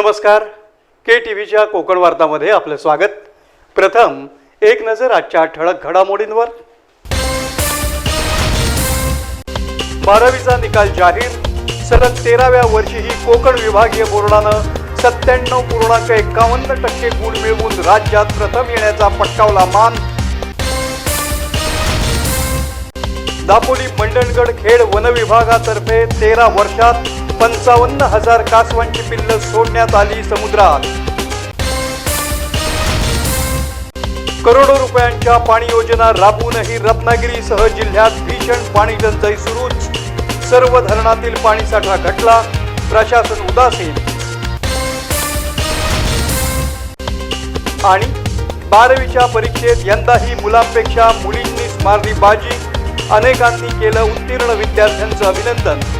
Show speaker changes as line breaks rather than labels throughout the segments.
नमस्कार. के टी व्हीच्या कोकण वार्तामध्ये आपलं स्वागत. प्रथम एक नजर आजच्या ठळक घडामोडींवर. बारावीचा निकाल जाहीर. सलग तेराव्या वर्षीही कोकण विभागीय बोर्डानं सत्त्याण्णव पूर्णांक एकावन्न टक्के गुण मिळवून राज्यात प्रथम येण्याचा पटकावला मान. दापोली मंडणगड खेड वन विभागातर्फे तेरा वर्षात पंचावन्न हजार कासवांची पिल्ल सोडण्यात आली समुद्रात. करोडो रुपयांच्या पाणी योजना राबवूनही रत्नागिरीसह जिल्ह्यात भीषण पाणी टंचाई सुरूच. सर्व धरणातील पाणीसाठा घटला. प्रशासन उदासीन. आणि बारावीच्या परीक्षेत यंदाही मुलांपेक्षा मुलींनीच मारली बाजी. अनेकांनी केलं उत्तीर्ण विद्यार्थ्यांचं अभिनंदन.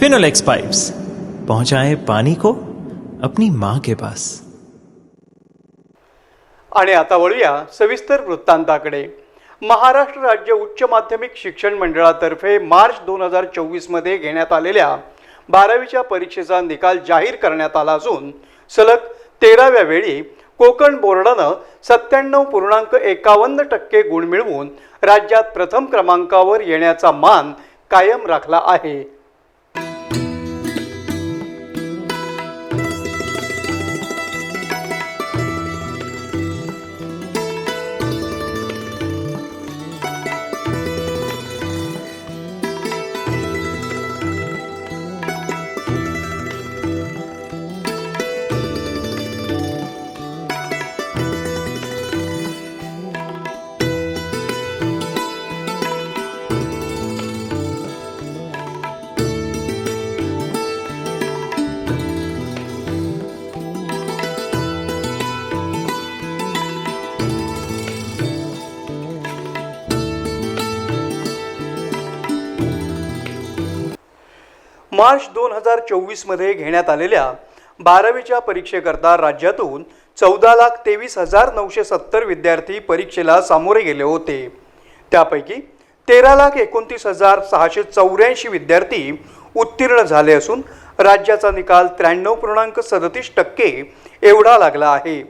फिनोलेक्स पाइप्स पहुंचाए पानी को अपनी माँ के पास।
आणि आता वळूया सविस्तर वृत्तांताकडे. महाराष्ट्र राज्य उच्च माध्यमिक शिक्षण मंडळातर्फे मार्च दोन हजार चोवीसमध्ये घेण्यात आलेल्या बारावीच्या परीक्षेचा निकाल जाहीर करण्यात आला असून सलग तेराव्या वेळी कोकण बोर्डानं सत्त्याण्णव पूर्णांक एकावन्न टक्के गुण मिळवून राज्यात प्रथम क्रमांकावर येण्याचा मान कायम राखला आहे. मार्च दोन हजार चोवीसमध्ये घेण्यात आलेल्या बारावीच्या परीक्षेकरता राज्यातून चौदा लाख तेवीस हजार नऊशे सत्तर विद्यार्थी परीक्षेला सामोरे गेले होते. त्यापैकी तेरा लाख एकोणतीस हजार सहाशे चौऱ्याऐंशी विद्यार्थी उत्तीर्ण झाले असून राज्याचा निकाल त्र्याण्णव पूर्णांक सदतीस टक्के एवढा लागला आहे.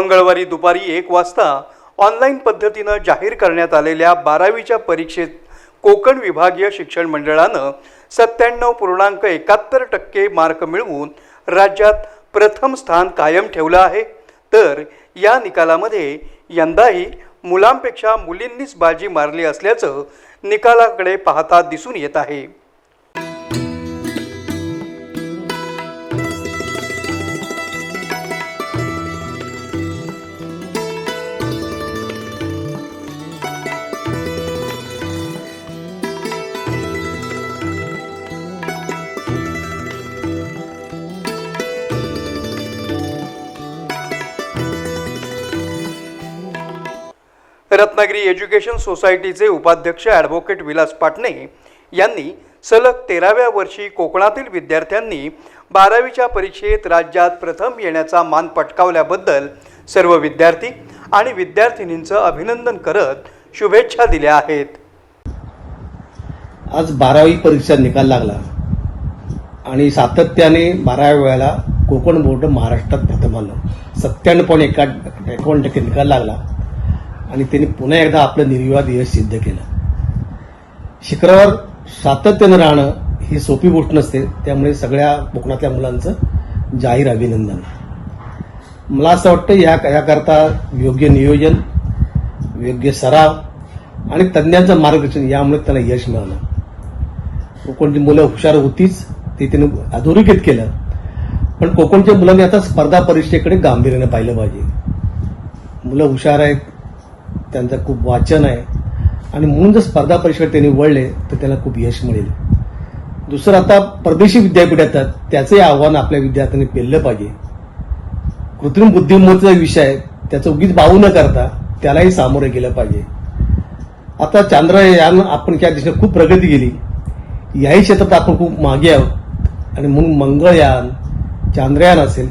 मंगळवारी दुपारी एक वाजता ऑनलाईन पद्धतीनं जाहीर करण्यात आलेल्या बारावीच्या परीक्षेत कोकण विभागीय शिक्षण मंडळानं सत्त्याण्णव पूर्णांक एकाहत्तर टक्के मार्क मिळवून राज्यात प्रथम स्थान कायम ठेवलं आहे. तर या निकालामध्ये यंदाही मुलांपेक्षा मुलींनीच बाजी मारली असल्याचं निकालाकडे पाहता दिसून येत आहे. रत्नागिरी एज्युकेशन सोसायटीचे उपाध्यक्ष ॲडव्होकेट विलास पाटणे यांनी सलग तेराव्या वर्षी कोकणातील विद्यार्थ्यांनी बारावीच्या परीक्षेत राज्यात प्रथम येण्याचा मान पटकावल्याबद्दल सर्व विद्यार्थी आणि विद्यार्थिनींचं अभिनंदन करत शुभेच्छा दिल्या आहेत.
आज बारावी परीक्षा निकाल लागला आणि सातत्याने बाराव्या वेळेला कोकण बोर्ड महाराष्ट्रात प्रथम आलं सत्त्याण्णव पॉईंट एका एकावन्न टक्के निकाल लागला. आणि त्यांनी पुन्हा एकदा आपलं निर्विवाद यश सिद्ध केलं. शिखरावर सातत्यानं राहणं ही सोपी गोष्ट नसते त्यामुळे सगळ्या कोकणातल्या मुलांचं जाहीर अभिनंदन. मला असं वाटतं या याकरता योग्य नियोजन योग्य सराव आणि तज्ज्ञांचं मार्गदर्शन यामुळे त्याला यश मिळालं. कोकणची मुलं हुशार होतीच ते त्याने अधोरेखित केलं. पण कोकणच्या मुलांनी आता स्पर्धा परीक्षेकडे गांभीर्यानं पाहिलं पाहिजे. मुलं हुशार आहेत त्यांचं खूप वाचन आहे. आणि म्हणून जर स्पर्धा परीक्षेकडे त्यांनी वळले तर त्यांना खूप यश मिळेल. दुसरं आता परदेशी विद्यापीठ येतात. त्याचंही आव्हान आपल्या विद्यार्थ्यांनी पेललं पाहिजे. कृत्रिम बुद्धिमत्तेचा विषय आहे. त्याचं उगीच बाऊ न करता त्यालाही सामोरे गेलं पाहिजे. आता चांद्रयान आपण त्या दिशेने खूप प्रगती केली. याही क्षेत्रात आपण खूप मागे आहोत. आणि म्हणून मंगळयान चांद्रयान असेल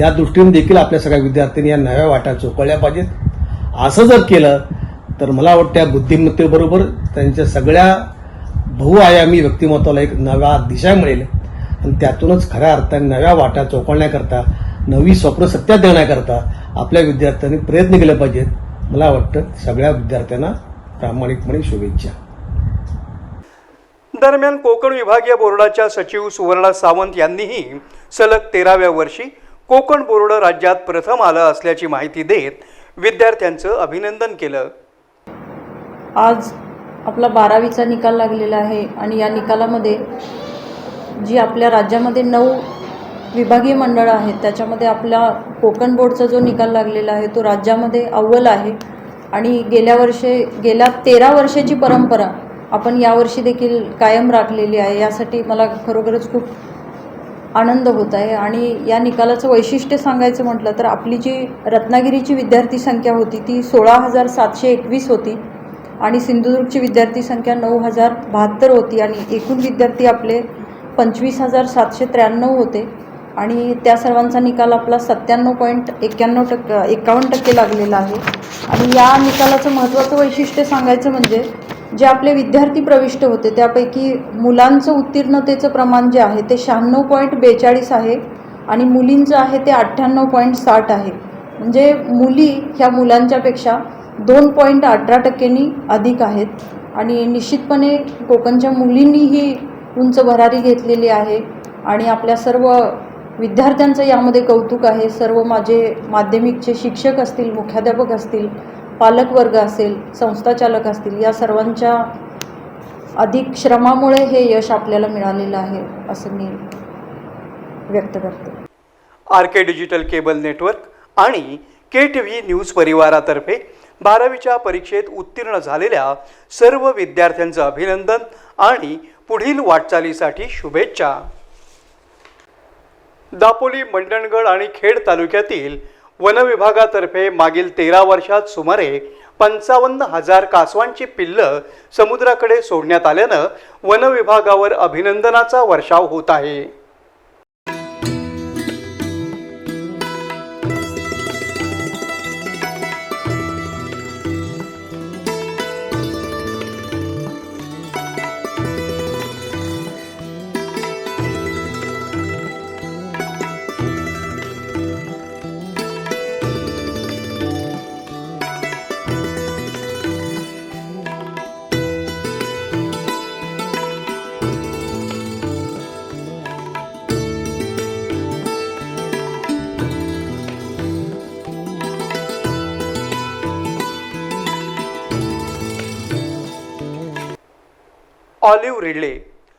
या दृष्टीने देखील आपल्या सगळ्या विद्यार्थ्यांनी या नव्या वाटा चोकळल्या पाहिजेत. असं जर केलं तर मला वाटतं बुद्धिमत्तेबरोबर त्यांच्या सगळ्या बहुआयामी व्यक्तिमत्वाला एक नव्या दिशा मिळेल. आणि त्यातूनच खऱ्या अर्थाने नव्या वाटा चोकळण्याकरता नवी स्वप्न सत्यात देण्याकरता आपल्या विद्यार्थ्यांनी प्रयत्न केले पाहिजेत. मला वाटतं सगळ्या विद्यार्थ्यांना प्रामाणिकपणे शुभेच्छा.
दरम्यान कोकण विभागीय बोर्डाच्या सचिव सुवर्णा सावंत यांनीही सलग तेराव्या वर्षी कोकण बोर्ड राज्यात प्रथम आलं असल्याची माहिती देत विद्यार्थ्यांचं अभिनंदन केलं.
आज आपला बारावीचा निकाल लागलेला आहे आणि या निकालामध्ये जी आपल्या राज्यामध्ये नऊ विभागीय मंडळं आहेत त्याच्यामध्ये आपला कोकण बोर्डचा जो निकाल लागलेला आहे तो राज्यामध्ये अव्वल आहे. आणि गेल्या वर्षे गेल्या तेरा वर्षाची परंपरा आपण यावर्षी देखील कायम राखलेली आहे. यासाठी मला खरोखरच खूप आनंद होत आहे. आणि या निकालाचं वैशिष्ट्य सांगायचं म्हटलं तर आपली जी रत्नागिरीची विद्यार्थी संख्या होती ती सोळा हजार सातशे एकवीस होती. आणि सिंधुदुर्गची विद्यार्थी संख्या नऊ हजार बहात्तर होती. आणि एकूण विद्यार्थी आपले पंचवीस हजार सातशे त्र्याण्णव होते. आणि त्या सर्वांचा निकाल आपला सत्त्याण्णव पॉईंट एक्क्याण्णव टक्के एकावन्न टक्के लागलेला आहे. आणि या निकालाचं महत्त्वाचं वैशिष्ट्य सांगायचं म्हणजे जे आपले विद्यार्थी प्रविष्ट होते त्यापैकी मुलांचं उत्तीर्णतेचं प्रमाण जे आहे ते शहाण्णव पॉईंट बेचाळीस आहे आणि मुलींचं आहे ते अठ्ठ्याण्णव पॉईंट साठ आहे. म्हणजे मुली ह्या मुलांच्यापेक्षा दोन पॉईंट अठरा टक्क्यांनी अधिक आहेत आणि निश्चितपणे कोकणच्या मुलींनीही उंच भरारी घेतलेली आहे आणि आपल्या सर्व विद्यार्थ्यांचं यामध्ये कौतुक आहे. सर्व माझे माध्यमिकचे शिक्षक असतील मुख्याध्यापक असतील पालकवर्ग असेल संस्थाचालक असतील या सर्वांच्या अधिक श्रमामुळे हे यश आपल्याला मिळालेलं आहे असं मी व्यक्त करते.
R K digital cable network आणि के टी व्ही न्यूज परिवारातर्फे बारावीच्या परीक्षेत उत्तीर्ण झालेल्या सर्व विद्यार्थ्यांचं अभिनंदन आणि पुढील वाटचालीसाठी शुभेच्छा. दापोली मंडणगड आणि खेड तालुक्यातील वन विभागातर्फे मागील तेरा वर्षात सुमारे पंचावन्न हजार कासवांची पिल्लं समुद्राकडे सोडण्यात आल्यानं वन विभागावर अभिनंदनाचा वर्षाव होत आहे. ऑलिव्ह रिडले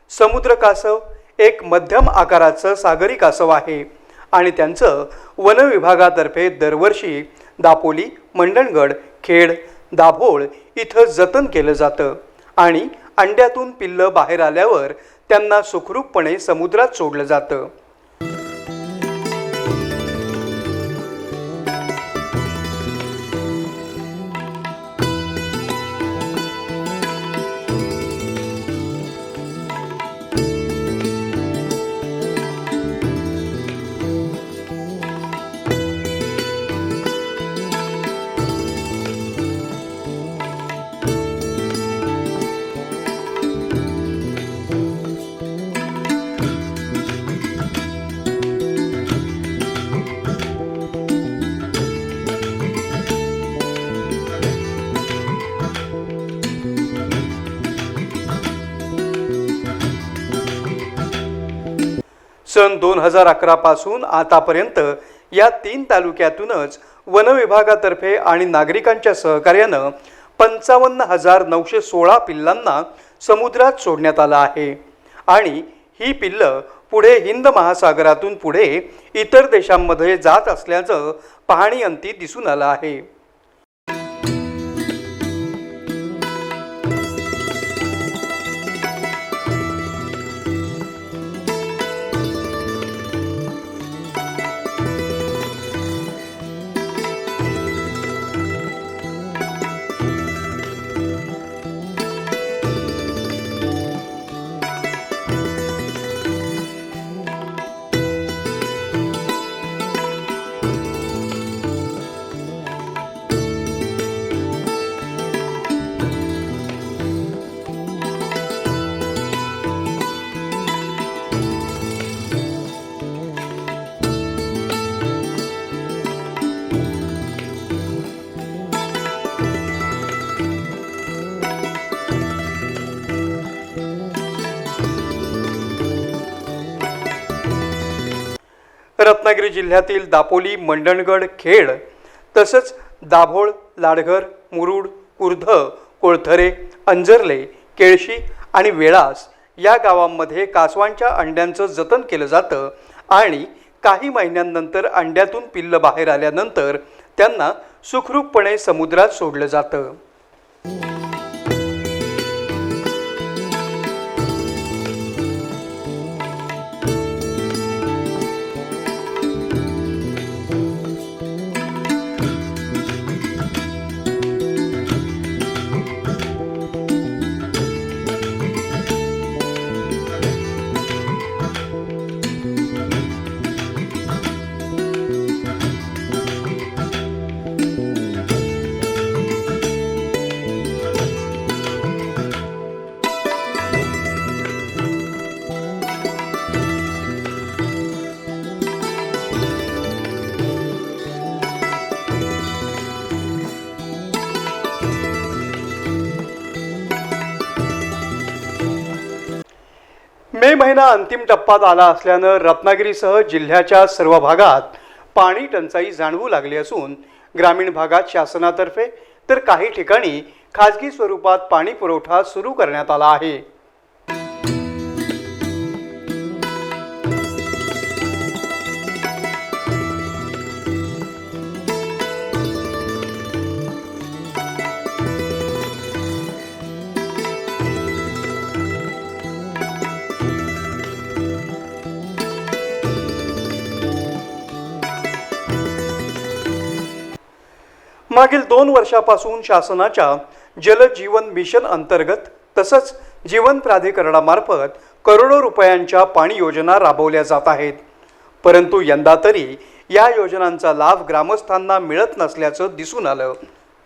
समुद्र कासव एक मध्यम आकाराचं सागरी कासव आहे. आणि त्यांचं वनविभागातर्फे दरवर्षी दापोली मंडणगड खेड दाभोळ इथं जतन केलं जातं. आणि अंड्यातून पिल्लं बाहेर आल्यावर त्यांना सुखरूपपणे समुद्रात सोडलं जातं. सन दोन हजार अकरापासून आतापर्यंत या तीन तालुक्यातूनच वनविभागातर्फे आणि नागरिकांच्या सहकार्यानं पंचावन्न हजार नऊशे सोळा पिल्लांना समुद्रात सोडण्यात आलं आहे. आणि ही पिल्लं पुढे हिंद महासागरातून पुढे इतर देशांमध्ये जात असल्याचं पाहणीअंती दिसून आलं आहे. रत्नागिरी जिल्ह्यातील दापोली मंडणगड खेड तसंच दाभोळ लाडघर मुरुड कुर्ध कोळथरे अंजर्ले केळशी आणि वेळास या गावांमध्ये कासवांच्या अंड्यांचं जतन केलं जातं आणि काही महिन्यांनंतर अंड्यातून पिल्लं बाहेर आल्यानंतर त्यांना सुखरूपपणे समुद्रात सोडलं जातं. मे महिना अंतिम टप्प्यात आला असल्यानं रत्नागिरीसह जिल्ह्याच्या सर्व भागात पाणी टंचाई जाणवू लागली असून ग्रामीण भागात शासनातर्फे तर काही ठिकाणी खाजगी स्वरूपात पाणी पुरवठा सुरू करण्यात आला आहे. मागील दोन वर्षापासून शासनाच्या जल जीवन मिशन अंतर्गत तसंच जीवन प्राधिकरणामार्फत करोडो रुपयांच्या पाणी योजना राबवल्या जात आहेत. परंतु यंदा तरी या योजनांचा लाभ ग्रामस्थांना मिळत नसल्याचं दिसून आलं.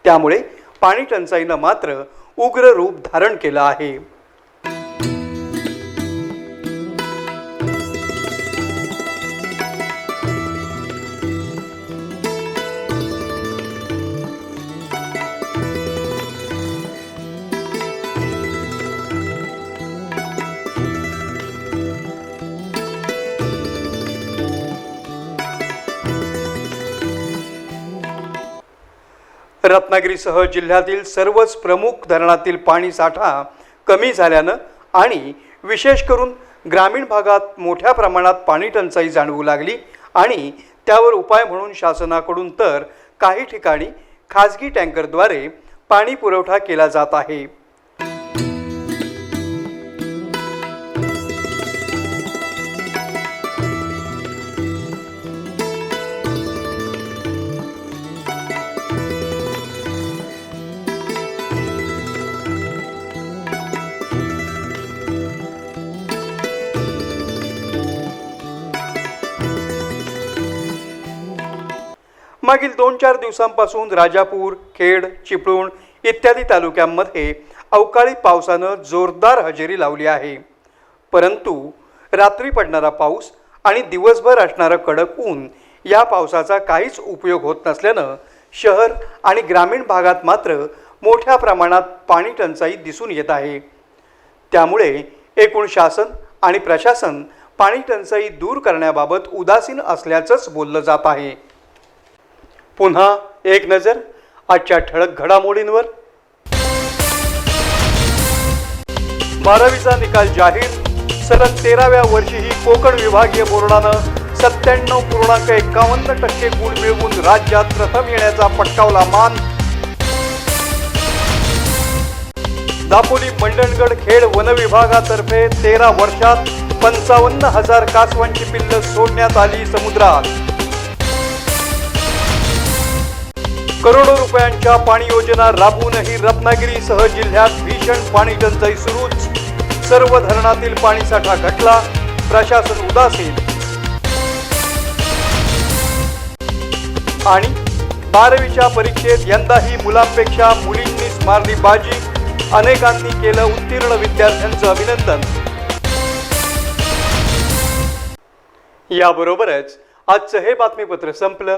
त्यामुळे पाणी टंचाईनं मात्र उग्र रूप धारण केलं आहे. रत्नागिरीसह जिल्ह्यातील सर्वच प्रमुख धरणातील पाणी साठा कमी झाल्यानं आणि विशेष करून ग्रामीण भागात मोठ्या प्रमाणात पाणी टंचाई जाणवू लागली आणि त्यावर उपाय म्हणून शासनाकडून तर काही ठिकाणी खाजगी टँकरद्वारे पाणी पुरवठा केला जात आहे. मागील दोन चार दिवसांपासून राजापूर खेड चिपळूण इत्यादी तालुक्यांमध्ये अवकाळी पावसानं जोरदार हजेरी लावली आहे. परंतु रात्री पडणारा पाऊस आणि दिवसभर असणारं कडक ऊन या पावसाचा काहीच उपयोग होत नसल्यानं शहर आणि ग्रामीण भागात मात्र मोठ्या प्रमाणात पाणी टंचाई दिसून येत आहे. त्यामुळे एकूण शासन आणि प्रशासन पाणी टंचाई दूर करण्याबाबत उदासीन असल्याचंच बोललं जात आहे. पुन्हा एक नजर आजच्या ठळक घडामोडींवर. बारावीचा निकाल जाहीर. सलग तेराव्या वर्षीही कोकण विभागीय बोर्डानं सत्त्याण्णव पूर्णांक एकावन्न टक्के गुण मिळवून राज्यात प्रथम येण्याचा पटकावला मान. दापोली मंडणगड खेड वन विभागातर्फे तेरा वर्षात पंचावन्न हजार कासवांची पिल्ल सोडण्यात आली समुद्रात. करोडो रुपयांच्या पाणी योजना राबवूनही रत्नागिरीसह जिल्ह्यात भीषण पाणी टंचाई सुरूच. सर्व धरणातील पाणीसाठा घटला. प्रशासन उदासीन. आणि बारावीच्या परीक्षेत यंदाही मुलांपेक्षा मुलींनीच मारली बाजी. अनेकांनी केलं उत्तीर्ण विद्यार्थ्यांचं अभिनंदन. याबरोबरच आजचं हे बातमीपत्र संपलं.